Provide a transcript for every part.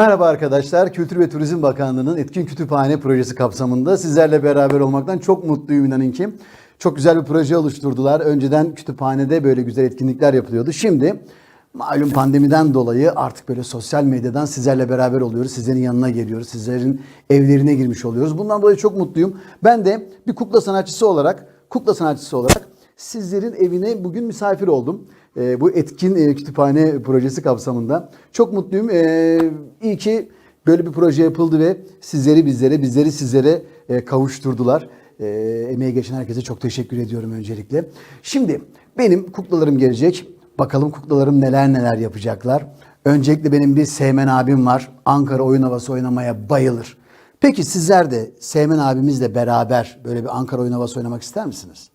Merhaba arkadaşlar. Kültür ve Turizm Bakanlığı'nın Etkin Kütüphane projesi kapsamında sizlerle beraber olmaktan çok mutluyum inanın ki. Çok güzel bir proje oluşturdular. Önceden kütüphanede böyle güzel etkinlikler yapılıyordu. Şimdi malum pandemiden dolayı artık böyle sosyal medyadan sizlerle beraber oluyoruz. Sizlerin yanına geliyoruz. Sizlerin evlerine girmiş oluyoruz. Bundan dolayı çok mutluyum. Ben de bir kukla sanatçısı olarak, kukla sanatçısı olarak sizlerin evine bugün misafir oldum. Ee, bu etkin e, kütüphane projesi kapsamında. Çok mutluyum. Ee, iyi ki böyle bir proje yapıldı ve sizleri bizlere, bizleri sizlere e, kavuşturdular. Ee, emeği geçen herkese çok teşekkür ediyorum öncelikle. Şimdi benim kuklalarım gelecek. Bakalım kuklalarım neler neler yapacaklar. Öncelikle benim bir Seymen abim var. Ankara oyun havası oynamaya bayılır. Peki sizler de Seymen abimizle beraber böyle bir Ankara oyun havası oynamak ister misiniz?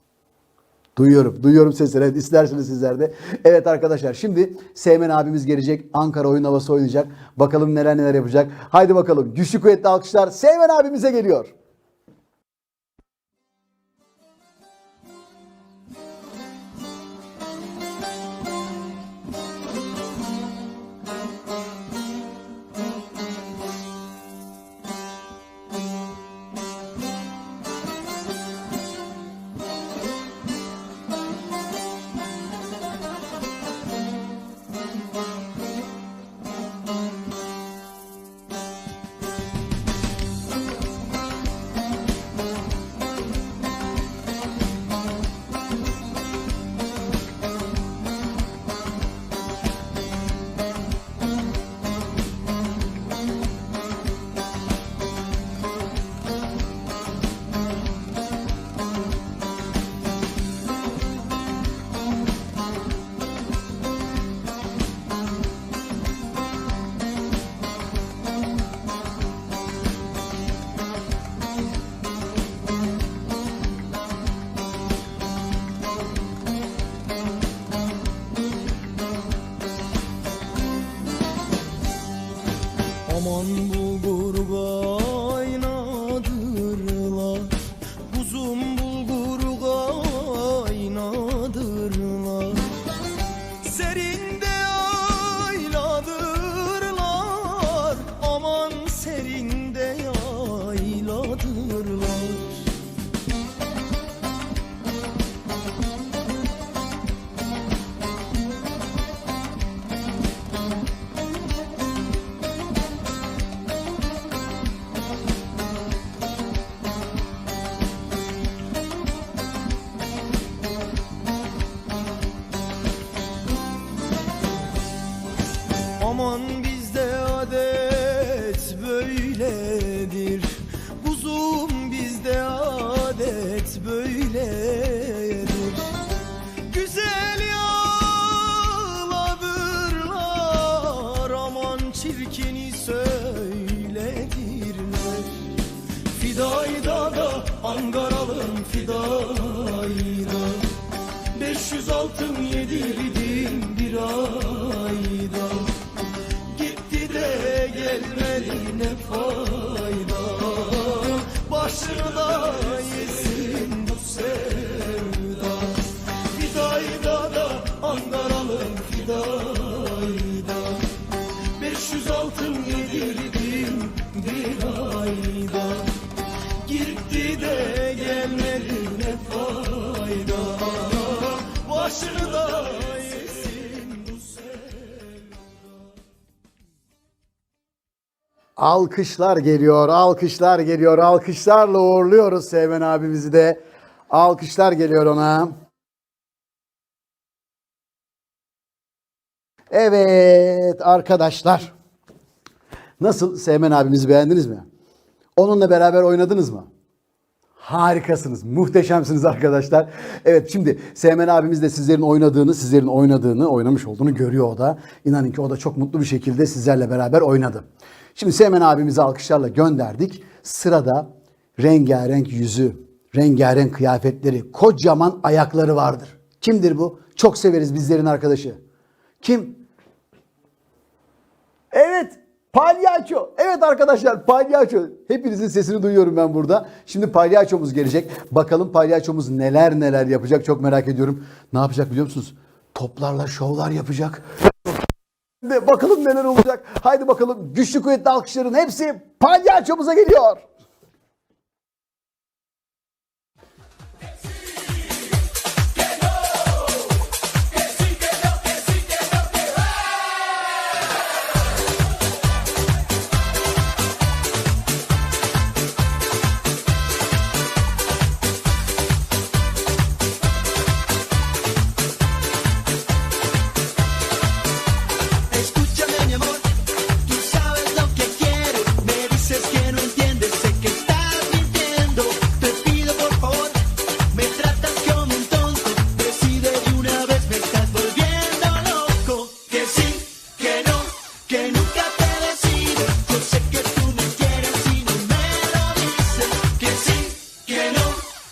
Duyuyorum, duyuyorum sesleri. Evet, isterseniz sizler de. Evet arkadaşlar şimdi Seymen abimiz gelecek. Ankara oyun havası oynayacak. Bakalım neler neler yapacak. Haydi bakalım. Güçlü kuvvetli alkışlar Seymen abimize geliyor. Alkışlar geliyor, alkışlar geliyor, alkışlarla uğurluyoruz Seymen abimizi de. Alkışlar geliyor ona. Evet arkadaşlar. Nasıl Seymen abimizi beğendiniz mi? Onunla beraber oynadınız mı? Harikasınız, muhteşemsiniz arkadaşlar. Evet şimdi Seymen abimiz de sizlerin oynadığını, sizlerin oynadığını, oynamış olduğunu görüyor o da. İnanın ki o da çok mutlu bir şekilde sizlerle beraber oynadı. Şimdi Seymen abimizi alkışlarla gönderdik. Sırada rengarenk yüzü, rengarenk kıyafetleri, kocaman ayakları vardır. Kimdir bu? Çok severiz bizlerin arkadaşı. Kim? Evet. Palyaço. Evet arkadaşlar palyaço. Hepinizin sesini duyuyorum ben burada. Şimdi palyaçomuz gelecek. Bakalım palyaçomuz neler neler yapacak çok merak ediyorum. Ne yapacak biliyor musunuz? Toplarla şovlar yapacak. Bakalım neler olacak. Haydi bakalım güçlü kuvvetli alkışların hepsi palyaçomuza geliyor.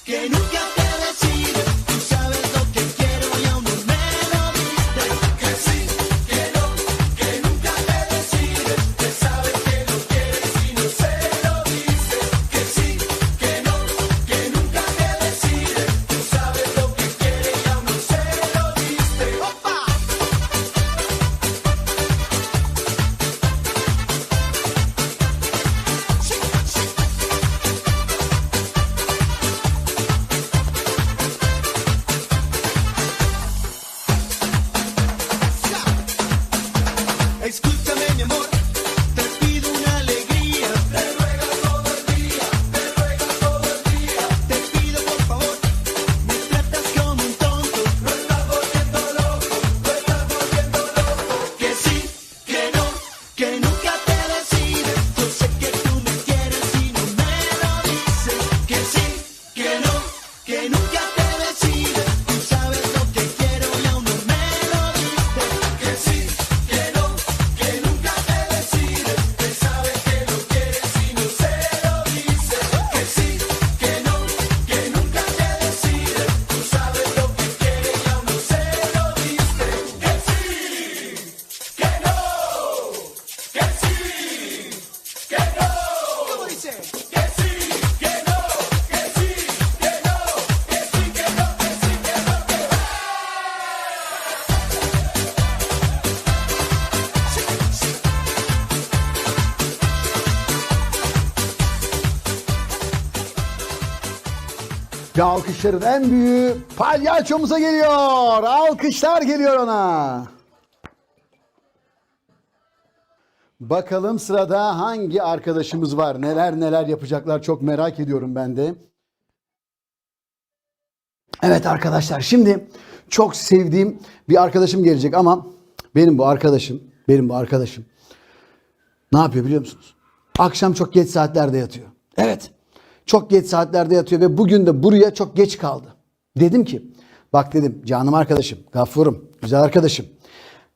Que nunca te alkışların en büyüğü palyaçomuza geliyor. Alkışlar geliyor ona. Bakalım sırada hangi arkadaşımız var? Neler neler yapacaklar çok merak ediyorum ben de. Evet arkadaşlar şimdi çok sevdiğim bir arkadaşım gelecek ama benim bu arkadaşım, benim bu arkadaşım ne yapıyor biliyor musunuz? Akşam çok geç saatlerde yatıyor. Evet. Çok geç saatlerde yatıyor ve bugün de buraya çok geç kaldı. Dedim ki bak dedim canım arkadaşım, gaffurum, güzel arkadaşım.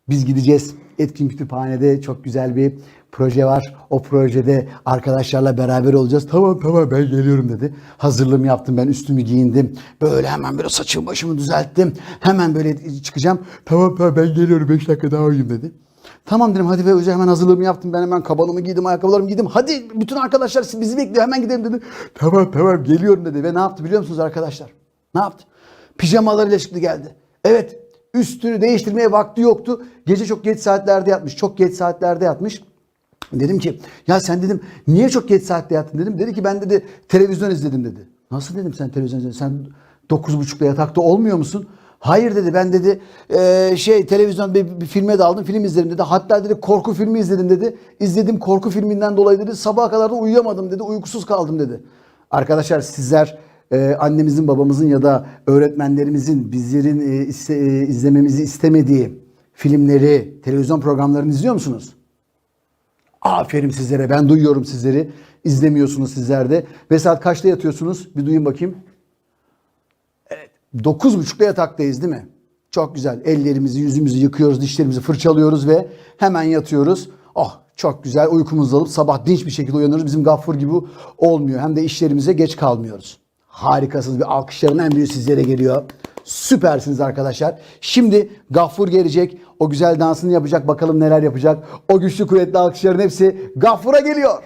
Biz gideceğiz. Etkin Kütüphane'de çok güzel bir proje var. O projede arkadaşlarla beraber olacağız. Tamam tamam ben geliyorum dedi. Hazırlığımı yaptım ben üstümü giyindim. Böyle hemen böyle saçımı başımı düzelttim. Hemen böyle çıkacağım. Tamam tamam ben geliyorum 5 dakika daha uyuyayım dedi. Tamam dedim hadi ve hoca hemen hazırlığımı yaptım. Ben hemen kabanımı giydim, ayakkabılarımı giydim. Hadi bütün arkadaşlar bizi bekliyor hemen gidelim dedi. Tamam tamam geliyorum dedi. Ve ne yaptı biliyor musunuz arkadaşlar? Ne yaptı? Pijamalarıyla çıktı geldi. Evet üstünü değiştirmeye vakti yoktu. Gece çok geç saatlerde yatmış. Çok geç saatlerde yatmış. Dedim ki ya sen dedim niye çok geç saatte yattın dedim. Dedi ki ben dedi televizyon izledim dedi. Nasıl dedim sen televizyon izledin? Sen 9.30'da yatakta olmuyor musun? Hayır dedi ben dedi eee, şey televizyon bir, bir filme daldım film izledim dedi. Hatta dedi korku filmi izledim dedi. İzledim korku filminden dolayı dedi sabaha kadar da uyuyamadım dedi. Uykusuz kaldım dedi. Arkadaşlar sizler e, annemizin babamızın ya da öğretmenlerimizin bizlerin e, iste- e, izlememizi istemediği filmleri, televizyon programlarını izliyor musunuz? Aferin sizlere. Ben duyuyorum sizleri. İzlemiyorsunuz sizler de. Ve saat kaçta yatıyorsunuz? Bir duyun bakayım. Evet. 9.30'da yataktayız değil mi? Çok güzel. Ellerimizi, yüzümüzü yıkıyoruz, dişlerimizi fırçalıyoruz ve hemen yatıyoruz. Oh çok güzel uykumuzu alıp sabah dinç bir şekilde uyanıyoruz. Bizim gaffur gibi olmuyor. Hem de işlerimize geç kalmıyoruz. Harikasınız. Bir alkışların en büyüğü sizlere geliyor. Süpersiniz arkadaşlar. Şimdi Gaffur gelecek. O güzel dansını yapacak. Bakalım neler yapacak. O güçlü kuvvetli alkışların hepsi Gaffur'a geliyor.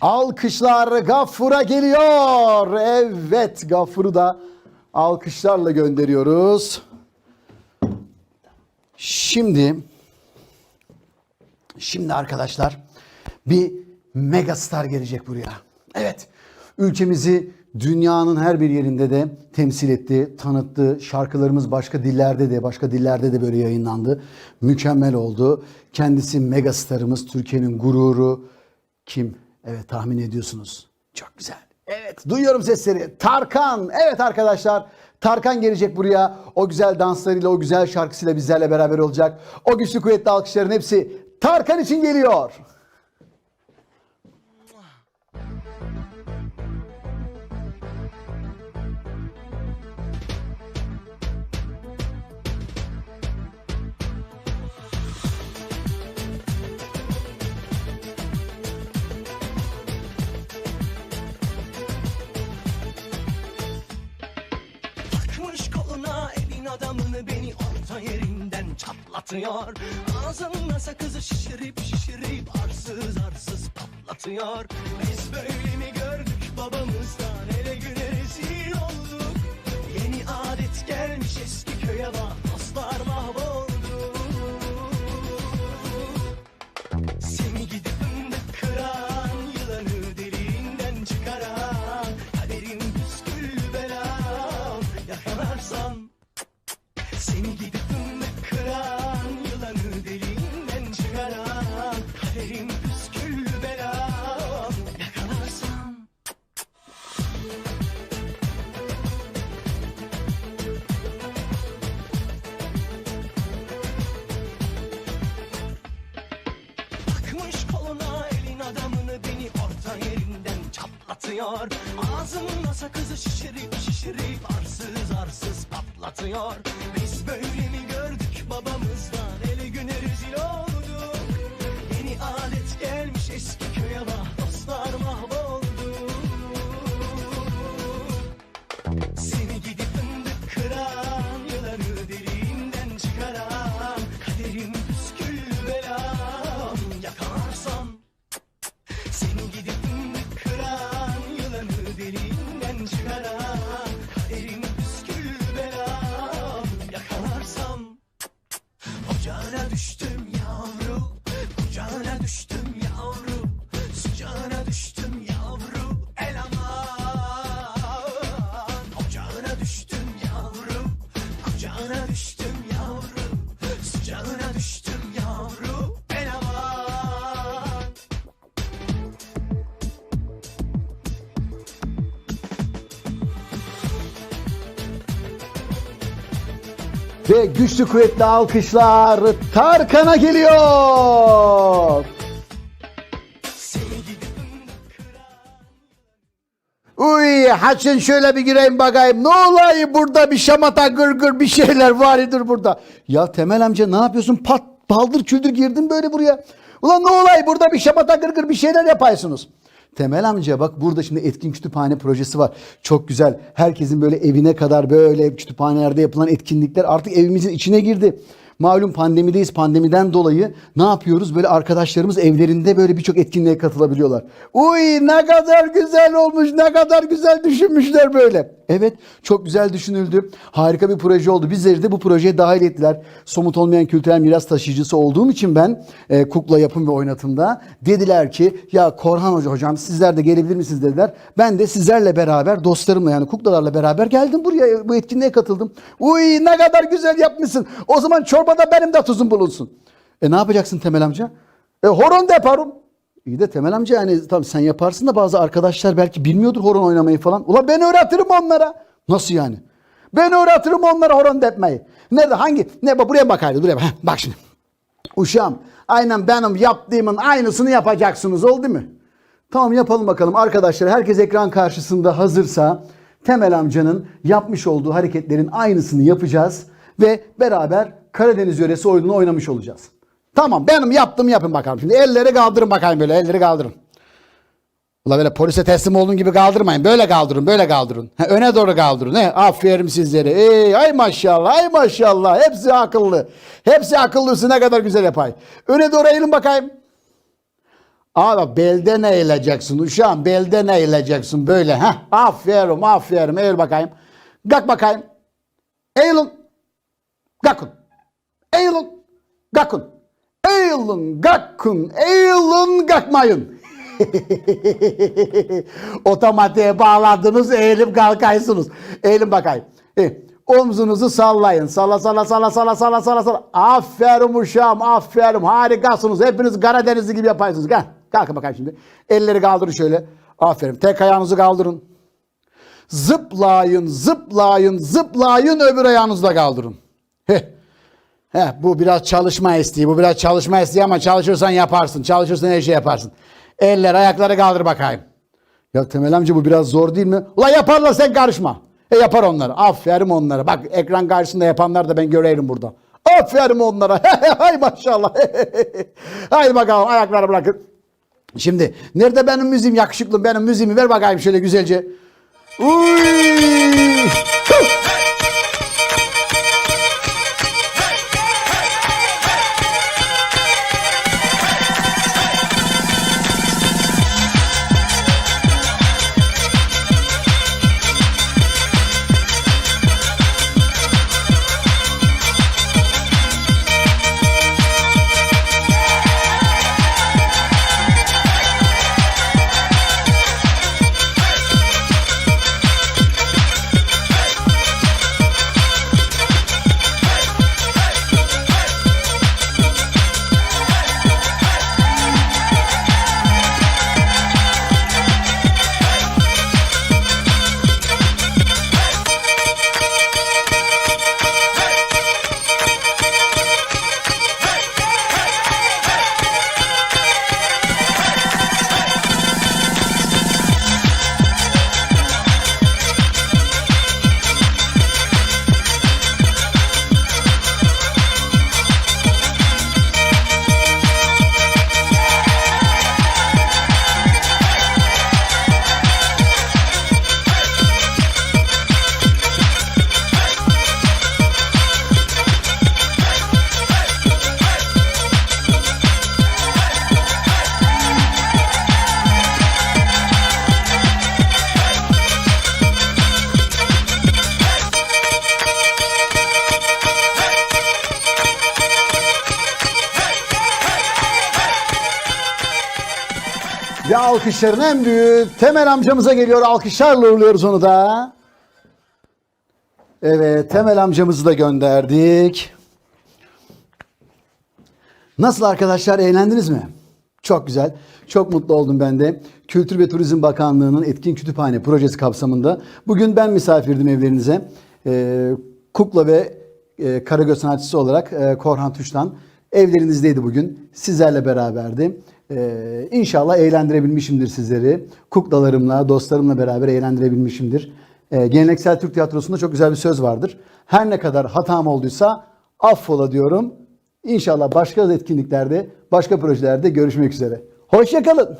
Alkışlar Gaffur'a geliyor. Evet Gaffur'u da alkışlarla gönderiyoruz. Şimdi şimdi arkadaşlar bir megastar gelecek buraya. Evet. Ülkemizi dünyanın her bir yerinde de temsil etti, tanıttı. Şarkılarımız başka dillerde de, başka dillerde de böyle yayınlandı. Mükemmel oldu. Kendisi megastarımız, Türkiye'nin gururu. Kim? Evet tahmin ediyorsunuz. Çok güzel. Evet duyuyorum sesleri. Tarkan. Evet arkadaşlar. Tarkan gelecek buraya. O güzel danslarıyla, o güzel şarkısıyla bizlerle beraber olacak. O güçlü kuvvetli alkışların hepsi Tarkan için geliyor. adamını beni orta yerinden çatlatıyor. Ağzımda sakızı şişirip şişirip arsız arsız patlatıyor. Biz böyle mi gördük babamız ta yerinden çatlatıyor. Ağzımda sakızı şişirip şişirip arsız arsız patlatıyor. Biz böyle mi gördük babamı? düştüm yavrum Sıcağına düştüm yavrum El aman Ocağına düştüm yavrum Kucağına düştüm yavrum Sıcağına düştüm yavrum El aman Ve güçlü kuvvetli alkışlar Tarkan'a geliyor. Haçın şöyle bir gireyim bakayım. Ne olayı burada bir şamata gırgır bir şeyler varidir burada. Ya Temel amca ne yapıyorsun? Pat baldır küldür girdin böyle buraya. Ulan ne olay burada bir şamata gırgır bir şeyler yapıyorsunuz. Temel amca bak burada şimdi etkin kütüphane projesi var. Çok güzel. Herkesin böyle evine kadar böyle kütüphanelerde yapılan etkinlikler artık evimizin içine girdi. Malum pandemideyiz. Pandemiden dolayı ne yapıyoruz? Böyle arkadaşlarımız evlerinde böyle birçok etkinliğe katılabiliyorlar. Uy ne kadar güzel olmuş, ne kadar güzel düşünmüşler böyle. Evet çok güzel düşünüldü. Harika bir proje oldu. Bizleri de bu projeye dahil ettiler. Somut olmayan kültürel miras taşıyıcısı olduğum için ben e, kukla yapım ve oynatımda dediler ki ya Korhan Hoca hocam sizler de gelebilir misiniz dediler. Ben de sizlerle beraber dostlarımla yani kuklalarla beraber geldim buraya bu etkinliğe katıldım. Uy ne kadar güzel yapmışsın. O zaman çorbada benim de tuzum bulunsun. E ne yapacaksın Temel amca? E horon da yaparım. İyi de Temel amca yani tamam sen yaparsın da bazı arkadaşlar belki bilmiyordur horon oynamayı falan. Ulan ben öğretirim onlara. Nasıl yani? Ben öğretirim onlara horon depmeyi. Nerede hangi? Ne bak buraya bak haydi buraya bak. Heh, bak şimdi. Uşağım aynen benim yaptığımın aynısını yapacaksınız oldu mu? Tamam yapalım bakalım arkadaşlar. Herkes ekran karşısında hazırsa Temel amcanın yapmış olduğu hareketlerin aynısını yapacağız ve beraber Karadeniz yöresi oyununu oynamış olacağız. Tamam benim yaptığımı yapın bakalım. Şimdi elleri kaldırın bakayım böyle elleri kaldırın. Ula böyle polise teslim olduğun gibi kaldırmayın. Böyle kaldırın, böyle kaldırın. Ha, öne doğru kaldırın. He, aferin sizlere. Ey, ay maşallah, ay maşallah. Hepsi akıllı. Hepsi akıllısı ne kadar güzel yapay. Öne doğru eğilin bakayım. Bak belden eğileceksin uşağım. Belden eğileceksin böyle. Ha, aferin, aferin. Eğil bakayım. Kalk bakayım. Eğilin. Kalkın. Eğilin. Kalkın. Eğilin, kalkın. Eğilin, kalkmayın. Otomatiğe bağladınız eğilip kalkaysınız. Eğilin bakayım. E, omzunuzu sallayın. Salla salla salla salla salla salla salla. Aferin uşağım aferin harikasınız. Hepiniz Karadenizli gibi yaparsınız. Gel kalkın bakayım şimdi. Elleri kaldırın şöyle. Aferin. Tek ayağınızı kaldırın. Zıplayın zıplayın zıplayın öbür ayağınızı da kaldırın. Heh. Heh, bu biraz çalışma isteği. Bu biraz çalışma isteği ama çalışırsan yaparsın. Çalışırsan her şey yaparsın. Eller ayakları kaldır bakayım. Ya Temel amca bu biraz zor değil mi? Ulan yaparlar sen karışma. E yapar onları. Aferin onlara. Bak ekran karşısında yapanlar da ben göreyim burada. Aferin onlara. Hay maşallah. Haydi bakalım ayakları bırakın. Şimdi nerede benim müziğim yakışıklı benim müziğimi ver bakayım şöyle güzelce. Uy! Ve alkışların en büyük Temel amcamıza geliyor. Alkışlarla uğurluyoruz onu da. Evet Temel amcamızı da gönderdik. Nasıl arkadaşlar eğlendiniz mi? Çok güzel. Çok mutlu oldum ben de. Kültür ve Turizm Bakanlığı'nın Etkin Kütüphane projesi kapsamında bugün ben misafirdim evlerinize. Ee, kukla ve e, Karagöz sanatçısı olarak e, Korhan Tuş'tan evlerinizdeydi bugün. Sizlerle beraberdi. E, inşallah eğlendirebilmişimdir sizleri. Kuklalarımla, dostlarımla beraber eğlendirebilmişimdir. E, geleneksel Türk tiyatrosunda çok güzel bir söz vardır. Her ne kadar hatam olduysa affola diyorum. İnşallah başka etkinliklerde, başka projelerde görüşmek üzere. Hoşçakalın.